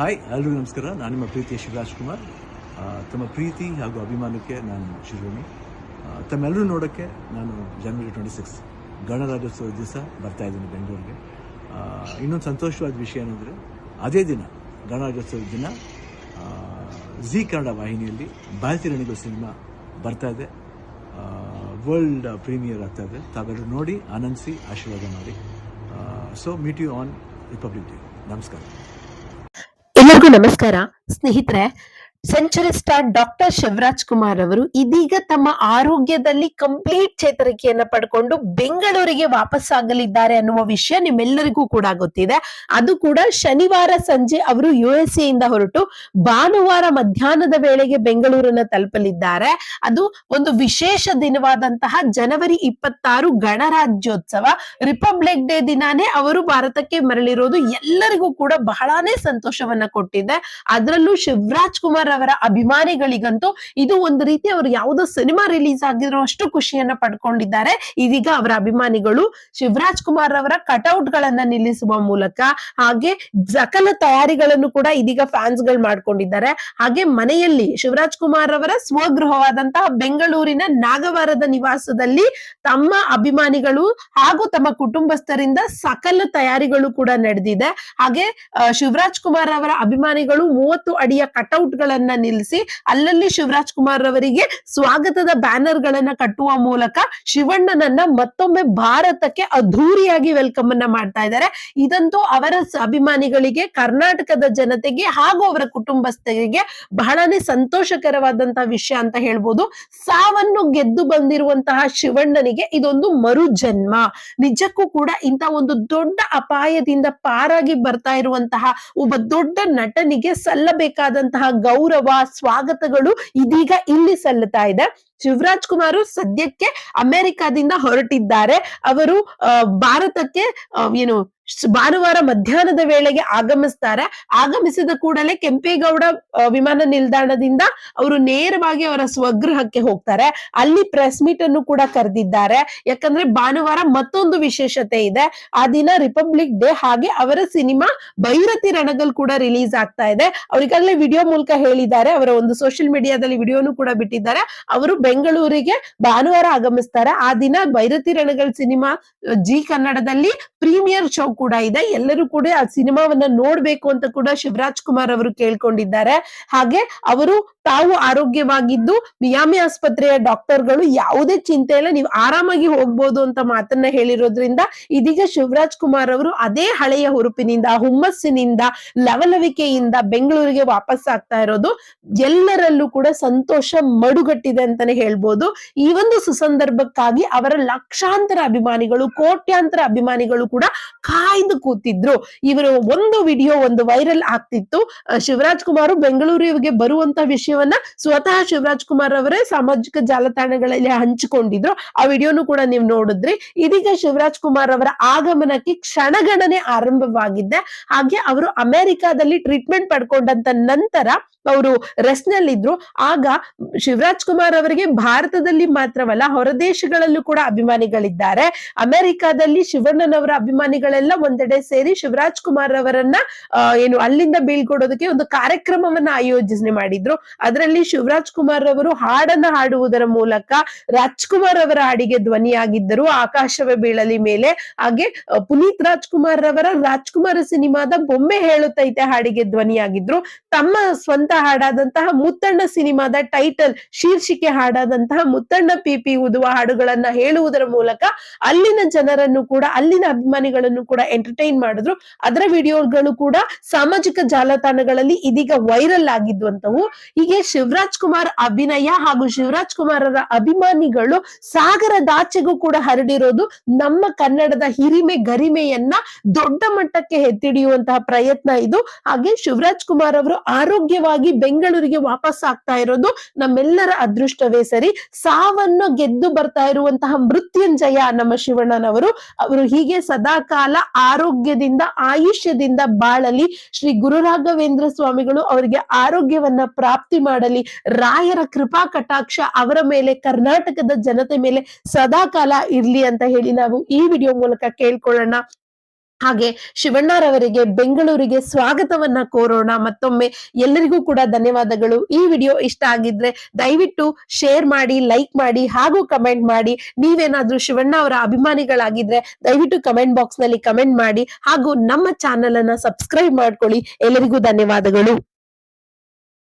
Hi ಎಲ್ರಿಗೂ ನಮಸ್ಕಾರ. ನಾನು ನಿಮ್ಮ ಪ್ರೀತಿಯ ಶಿವರಾಜ್ ಕುಮಾರ್. ತಮ್ಮ ಪ್ರೀತಿ ಹಾಗೂ ಅಭಿಮಾನಕ್ಕೆ ನಾನು ಶಿರೋಮಿ ತಮ್ಮೆಲ್ಲರೂ ನೋಡೋಕ್ಕೆ ನಾನು ಜನವರಿ ಟ್ವೆಂಟಿ ಸಿಕ್ಸ್ ಗಣರಾಜ್ಯೋತ್ಸವದ ದಿವಸ ಬರ್ತಾ ಇದ್ದೀನಿ ಬೆಂಗಳೂರಿಗೆ. ಇನ್ನೊಂದು ಸಂತೋಷವಾದ ವಿಷಯ ಏನಂದರೆ, ಅದೇ ದಿನ ಗಣರಾಜ್ಯೋತ್ಸವದ ದಿನ ಝೀ ಕನ್ನಡ ವಾಹಿನಿಯಲ್ಲಿ ಬಾಲ್ತಿರಣಿಗಳು ಸಿನಿಮಾ ಬರ್ತಾ ಇದೆ. ವರ್ಲ್ಡ್ ಪ್ರೀಮಿಯರ್ ಆಗ್ತಾ ಇದೆ. ತಾವೆಲ್ಲರೂ ನೋಡಿ, ಆನಂದಿಸಿ, ಆಶೀರ್ವಾದ ಮಾಡಿ. So meet you on Republic Day ನಮಸ್ಕಾರ. ಎಲ್ಲರಿಗೂ ನಮಸ್ಕಾರ. ಸ್ನೇಹಿತರೆ century star doctor Shivaraj Kumar ಅವರು ಇದೀಗ ತಮ್ಮ ಆರೋಗ್ಯದಲ್ಲಿ ಕಂಪ್ಲೀಟ್ ಚೇತರಿಕೆಯನ್ನ ಪಡ್ಕೊಂಡು ಬೆಂಗಳೂರಿಗೆ ವಾಪಸ್ ಆಗಲಿದ್ದಾರೆ ಅನ್ನುವ ವಿಷಯ ನಿಮ್ಮೆಲ್ಲರಿಗೂ ಕೂಡ ಗೊತ್ತಿದೆ. ಅದು ಕೂಡ ಶನಿವಾರ ಸಂಜೆ ಅವರು ಯು ಎಸ್ ಇಂದ ಹೊರಟು ಭಾನುವಾರ ಮಧ್ಯಾಹ್ನದ ವೇಳೆಗೆ ಬೆಂಗಳೂರನ್ನ ತಲುಪಲಿದ್ದಾರೆ. ಅದು ಒಂದು ವಿಶೇಷ ದಿನವಾದಂತಹ ಜನವರಿ ಇಪ್ಪತ್ತಾರು ಗಣರಾಜ್ಯೋತ್ಸವ. ರಿಪಬ್ಲಿಕ್ ಡೇ ದಿನಾನೇ ಅವರು ಭಾರತಕ್ಕೆ ಮರಳಿರೋದು ಎಲ್ಲರಿಗೂ ಕೂಡ ಬಹಳಾನೇ ಸಂತೋಷವನ್ನ ಕೊಟ್ಟಿದೆ. ಅದರಲ್ಲೂ ಶಿವರಾಜ್ ಕುಮಾರ್ ಅವರ ಅಭಿಮಾನಿಗಳಿಗಂತೂ ಇದು ಒಂದು ರೀತಿ ಅವರು ಯಾವುದೋ ಸಿನಿಮಾ ರಿಲೀಸ್ ಆಗಿರೋ ಅಷ್ಟು ಖುಷಿಯನ್ನ ಪಡ್ಕೊಂಡಿದ್ದಾರೆ. ಇದೀಗ ಅವರ ಅಭಿಮಾನಿಗಳು ಶಿವರಾಜ್ ಕುಮಾರ್ ಅವರ ಕಟ್ಔಟ್ ಗಳನ್ನ ನಿಲ್ಲಿಸುವ ಮೂಲಕ ಹಾಗೆ ಸಕಲ ತಯಾರಿಗಳನ್ನು ಕೂಡ ಇದೀಗ ಫ್ಯಾನ್ಸ್ಗಳು ಮಾಡ್ಕೊಂಡಿದ್ದಾರೆ. ಹಾಗೆ ಮನೆಯಲ್ಲಿ ಶಿವರಾಜ್ ಕುಮಾರ್ ಅವರ ಸ್ವಗೃಹವಾದಂತಹ ಬೆಂಗಳೂರಿನ ನಾಗವಾರದ ನಿವಾಸದಲ್ಲಿ ತಮ್ಮ ಅಭಿಮಾನಿಗಳು ಹಾಗೂ ತಮ್ಮ ಕುಟುಂಬಸ್ಥರಿಂದ ಸಕಲ ತಯಾರಿಗಳು ಕೂಡ ನಡೆದಿದೆ. ಹಾಗೆ ಶಿವರಾಜ್ ಕುಮಾರ್ ಅವರ ಅಭಿಮಾನಿಗಳು ಮೂವತ್ತು ಅಡಿಯ ಕಟ್ಔಟ್ ಗಳನ್ನ ನಿಲ್ಲಿಸಿ ಅಲ್ಲಲ್ಲಿ ಶಿವರಾಜ್ ಕುಮಾರ್ ಅವರಿಗೆ ಸ್ವಾಗತದ ಬ್ಯಾನರ್ ಗಳನ್ನ ಕಟ್ಟುವ ಮೂಲಕ ಶಿವಣ್ಣನನ್ನ ಮತ್ತೊಮ್ಮೆ ಭಾರತಕ್ಕೆ ಅದ್ಧೂರಿಯಾಗಿ ವೆಲ್ಕಮ್ ಅನ್ನ ಮಾಡ್ತಾ ಇದ್ದಾರೆ. ಇದಂತೂ ಅವರ ಅಭಿಮಾನಿಗಳಿಗೆ, ಕರ್ನಾಟಕದ ಜನತೆಗೆ ಹಾಗೂ ಅವರ ಕುಟುಂಬಸ್ಥರಿಗೆ ಬಹಳನೇ ಸಂತೋಷಕರವಾದಂತಹ ವಿಷಯ ಅಂತ ಹೇಳ್ಬೋದು. ಸಾವನ್ನು ಗೆದ್ದು ಬಂದಿರುವಂತಹ ಶಿವಣ್ಣನಿಗೆ ಇದೊಂದು ಮರು ಜನ್ಮ ನಿಜಕ್ಕೂ ಕೂಡ ಇಂತ ಒಂದು ದೊಡ್ಡ ಅಪಾಯದಿಂದ ಪಾರಾಗಿ ಬರ್ತಾ ಇರುವಂತಹ ಒಬ್ಬ ದೊಡ್ಡ ನಟನಿಗೆ ಸಲ್ಲಬೇಕಾದಂತಹ ಗೌರವ ಸ್ವಾಗತಗಳು ಇದೀಗ ಇಲ್ಲಿ ಸಲ್ಲುತ್ತಾ ಇದೆ. ಶಿವರಾಜ್ ಕುಮಾರ್ ಸದ್ಯಕ್ಕೆ ಅಮೆರಿಕಾದಿಂದ ಹೊರಟಿದ್ದಾರೆ. ಅವರು ಭಾರತಕ್ಕೆ ಏನು ಭಾನುವಾರ ಮಧ್ಯಾಹ್ನದ ವೇಳೆಗೆ ಆಗಮಿಸ್ತಾರೆ. ಆಗಮಿಸಿದ ಕೂಡಲೇ ಕೆಂಪೇಗೌಡ ವಿಮಾನ ನಿಲ್ದಾಣದಿಂದ ಅವರು ನೇರವಾಗಿ ಅವರ ಸ್ವಗೃಹಕ್ಕೆ ಹೋಗ್ತಾರೆ. ಅಲ್ಲಿ ಪ್ರೆಸ್ ಮೀಟ್ ಅನ್ನು ಕೂಡ ಕರೆದಿದ್ದಾರೆ. ಯಾಕಂದ್ರೆ ಭಾನುವಾರ ಮತ್ತೊಂದು ವಿಶೇಷತೆ ಇದೆ. ಆ ದಿನ ರಿಪಬ್ಲಿಕ್ ಡೇ ಹಾಗೆ ಅವರ ಸಿನಿಮಾ ಭೈರತಿ ರಣಗಲ್ ಕೂಡ ರಿಲೀಸ್ ಆಗ್ತಾ ಇದೆ. ಅವ್ರಿಗಾಗಲೇ ವಿಡಿಯೋ ಮೂಲಕ ಹೇಳಿದ್ದಾರೆ. ಅವರ ಒಂದು ಸೋಷಿಯಲ್ ಮೀಡಿಯಾದಲ್ಲಿ ವಿಡಿಯೋನು ಕೂಡ ಬಿಟ್ಟಿದ್ದಾರೆ. ಅವರು ಬೆಂಗಳೂರಿಗೆ ಭಾನುವಾರ ಆಗಮಿಸ್ತಾರೆ. ಆ ದಿನ ಭೈರತಿ ರಣಗಳ್ ಸಿನಿಮಾ ಜಿ ಕನ್ನಡದಲ್ಲಿ ಪ್ರೀಮಿಯರ್ ಶೋ ಕೂಡ ಇದೆ. ಎಲ್ಲರೂ ಕೂಡ ಆ ಸಿನಿಮಾವನ್ನ ನೋಡ್ಬೇಕು ಅಂತ ಕೂಡ ಶಿವರಾಜ್ ಕುಮಾರ್ ಅವರು ಕೇಳ್ಕೊಂಡಿದ್ದಾರೆ. ಹಾಗೆ ಅವರು ತಾವು ಆರೋಗ್ಯವಾಗಿದ್ದು ಮಿಯಾಮಿ ಆಸ್ಪತ್ರೆಯ ಡಾಕ್ಟರ್ಗಳು ಯಾವುದೇ ಚಿಂತೆ ಇಲ್ಲ ನೀವು ಆರಾಮಾಗಿ ಹೋಗ್ಬೋದು ಅಂತ ಮಾತನ್ನ ಹೇಳಿರೋದ್ರಿಂದ ಇದೀಗ ಶಿವರಾಜ್ ಕುಮಾರ್ ಅವರು ಅದೇ ಹಳೆಯ ಹುರುಪಿನಿಂದ, ಹುಮ್ಮಸ್ಸಿನಿಂದ, ಲವಲವಿಕೆಯಿಂದ ಬೆಂಗಳೂರಿಗೆ ವಾಪಸ್ ಆಗ್ತಾ ಇರೋದು. ಎಲ್ಲರಲ್ಲೂ ಕೂಡ ಸಂತೋಷ ಮಡುಗಟ್ಟಿದೆ ಅಂತಾನೆ ಹೇಳ್ಬೋದು. ಈ ಒಂದು ಸುಸಂದರ್ಭಕ್ಕಾಗಿ ಅವರ ಲಕ್ಷಾಂತರ ಅಭಿಮಾನಿಗಳು, ಕೋಟ್ಯಾಂತರ ಅಭಿಮಾನಿಗಳು ಕೂಡ ಕಾಯ್ದು ಕೂತಿದ್ರು. ಇವರು ಒಂದು ವಿಡಿಯೋ ಒಂದು ವೈರಲ್ ಆಗ್ತಿತ್ತು. ಶಿವರಾಜ್ ಕುಮಾರ್ ಬೆಂಗಳೂರಿಗೆ ಬರುವಂತ ವಿಷಯವನ್ನ ಸ್ವತಃ ಶಿವರಾಜ್ ಕುಮಾರ್ ಅವರೇ ಸಾಮಾಜಿಕ ಜಾಲತಾಣಗಳಲ್ಲಿ ಹಂಚಿಕೊಂಡಿದ್ರು. ಆ ವಿಡಿಯೋನು ಕೂಡ ನೀವು ನೋಡಿದ್ರಿ. ಇದೀಗ ಶಿವರಾಜ್ ಕುಮಾರ್ ಅವರ ಆಗಮನಕ್ಕೆ ಕ್ಷಣಗಣನೆ ಆರಂಭವಾಗಿದ್ದೆ ಹಾಗೆ ಅವರು ಅಮೆರಿಕಾದಲ್ಲಿ ಟ್ರೀಟ್ಮೆಂಟ್ ಪಡ್ಕೊಂಡಂತ ನಂತರ ಅವರು ರೆಸ್ಟ್ ನಲ್ಲಿದ್ರು ಆಗ ಶಿವರಾಜ್ ಕುಮಾರ್ ಅವರಿಗೆ ಭಾರತದಲ್ಲಿ ಮಾತ್ರವಲ್ಲ ಹೊರದೇಶಗಳಲ್ಲೂ ಕೂಡ ಅಭಿಮಾನಿಗಳಿದ್ದಾರೆ. ಅಮೆರಿಕಾದಲ್ಲಿ ಶಿವಣ್ಣನವರ ಅಭಿಮಾನಿಗಳೆಲ್ಲ ಒಂದೆಡೆ ಸೇರಿ ಶಿವರಾಜ್ ಕುಮಾರ್ ಅವರನ್ನ ಏನು ಅಲ್ಲಿಂದ ಬೀಳ್ಕೊಡೋದಕ್ಕೆ ಒಂದು ಕಾರ್ಯಕ್ರಮವನ್ನ ಆಯೋಜನೆ ಮಾಡಿದ್ರು. ಅದರಲ್ಲಿ ಶಿವರಾಜ್ ಕುಮಾರ್ ಅವರು ಹಾಡನ್ನ ಹಾಡುವುದರ ಮೂಲಕ ರಾಜ್ಕುಮಾರ್ ಅವರ ಹಾಡಿಗೆ ಧ್ವನಿಯಾಗಿದ್ದರು ಆಕಾಶವೇ ಬೀಳಲಿ ಮೇಲೆ ಹಾಗೆ ಪುನೀತ್ ರಾಜ್ಕುಮಾರ್ ರವರ ರಾಜ್ಕುಮಾರ ಸಿನಿಮಾದ ಬೊಂಬೆ ಹೇಳುತ್ತೈತೆ ಹಾಡಿಗೆ ಧ್ವನಿಯಾಗಿದ್ರು. ತಮ್ಮ ಸ್ವಂತ ಹಾಡಾದಂತಹ ಮುತ್ತಣ್ಣ ಸಿನಿಮಾದ ಟೈಟಲ್ ಶೀರ್ಷಿಕೆ ಹಾಡಾದಂತಹ ಮುತ್ತಣ್ಣ ಪಿ ಪಿ ಉದುವ ಹಾಡುಗಳನ್ನ ಹೇಳುವುದರ ಮೂಲಕ ಅಲ್ಲಿನ ಜನರನ್ನು ಕೂಡ, ಅಲ್ಲಿನ ಅಭಿಮಾನಿಗಳನ್ನು ಕೂಡ ಎಂಟರ್ಟೈನ್ ಮಾಡಿದ್ರು. ಅದರ ವಿಡಿಯೋಗಳು ಕೂಡ ಸಾಮಾಜಿಕ ಜಾಲತಾಣಗಳಲ್ಲಿ ಇದೀಗ ವೈರಲ್ ಆಗಿದ್ವಂತವು. ಹೀಗೆ ಶಿವರಾಜ್ ಕುಮಾರ್ ಅಭಿನಯ ಹಾಗೂ ಶಿವರಾಜ್ ಕುಮಾರರ ಅಭಿಮಾನಿಗಳು ಸಾಗರದಾಚೆಗೂ ಕೂಡ ಹರಡಿರೋದು ನಮ್ಮ ಕನ್ನಡದ ಹಿರಿಮೆ ಗರಿಮೆಯನ್ನ ದೊಡ್ಡ ಮಟ್ಟಕ್ಕೆ ಎತ್ತಿಡಿಯುವಂತಹ ಪ್ರಯತ್ನ ಇದು. ಹಾಗೆ ಶಿವರಾಜ್ ಕುಮಾರ್ ಅವರು ಆರೋಗ್ಯವಾಗಿ ಬೆಂಗಳೂರಿಗೆ ವಾಪಸ್ ಆಗ್ತಾ ಇರೋದು ನಮ್ಮೆಲ್ಲರ ಅದೃಷ್ಟವೇ ಸರಿ. ಸಾವನ್ನು ಗೆದ್ದು ಬರ್ತಾ ಇರುವಂತಹ ಮೃತ್ಯುಂಜಯ ನಮ್ಮ ಶಿವಣ್ಣನವರು. ಅವರು ಹೀಗೆ ಸದಾಕಾಲ ಆರೋಗ್ಯದಿಂದ, ಆಯುಷ್ಯದಿಂದ ಬಾಳಲಿ. ಶ್ರೀ ಗುರುರಾಘವೇಂದ್ರ ಸ್ವಾಮಿಗಳು ಅವರಿಗೆ ಆರೋಗ್ಯವನ್ನ ಪ್ರಾಪ್ತಿ ಮಾಡಲಿ, ರಾಯರ ಕೃಪಾ ಕಟಾಕ್ಷ ಅವರ ಮೇಲೆ, ಕರ್ನಾಟಕದ ಜನತೆ ಮೇಲೆ ಸದಾಕಾಲ ಇರ್ಲಿ ಅಂತ ಹೇಳಿ ನಾವು ಈ ವಿಡಿಯೋ ಮೂಲಕ ಕೇಳ್ಕೊಳ್ಳೋಣ. ಹಾಗೆ ಶಿವಣ್ಣರವರಿಗೆ ಬೆಂಗಳೂರಿಗೆ ಸ್ವಾಗತವನ್ನ ಕೋರೋಣ. ಮತ್ತೊಮ್ಮೆ ಎಲ್ಲರಿಗೂ ಕೂಡ ಧನ್ಯವಾದಗಳು. ಈ ವಿಡಿಯೋ ಇಷ್ಟ ಆಗಿದ್ರೆ ದಯವಿಟ್ಟು ಶೇರ್ ಮಾಡಿ, ಲೈಕ್ ಮಾಡಿ, ಹಾಗೂ ಕಮೆಂಟ್ ಮಾಡಿ. ನೀವೇನಾದ್ರೂ ಶಿವಣ್ಣ ಅವರ ಅಭಿಮಾನಿಗಳಾಗಿದ್ರೆ ದಯವಿಟ್ಟು ಕಮೆಂಟ್ ಬಾಕ್ಸ್ನಲ್ಲಿ ಕಮೆಂಟ್ ಮಾಡಿ. ಹಾಗೂ ನಮ್ಮ ಚಾನೆಲ್ ಅನ್ನ ಸಬ್ಸ್ಕ್ರೈಬ್ ಮಾಡ್ಕೊಳ್ಳಿ. ಎಲ್ಲರಿಗೂ ಧನ್ಯವಾದಗಳು.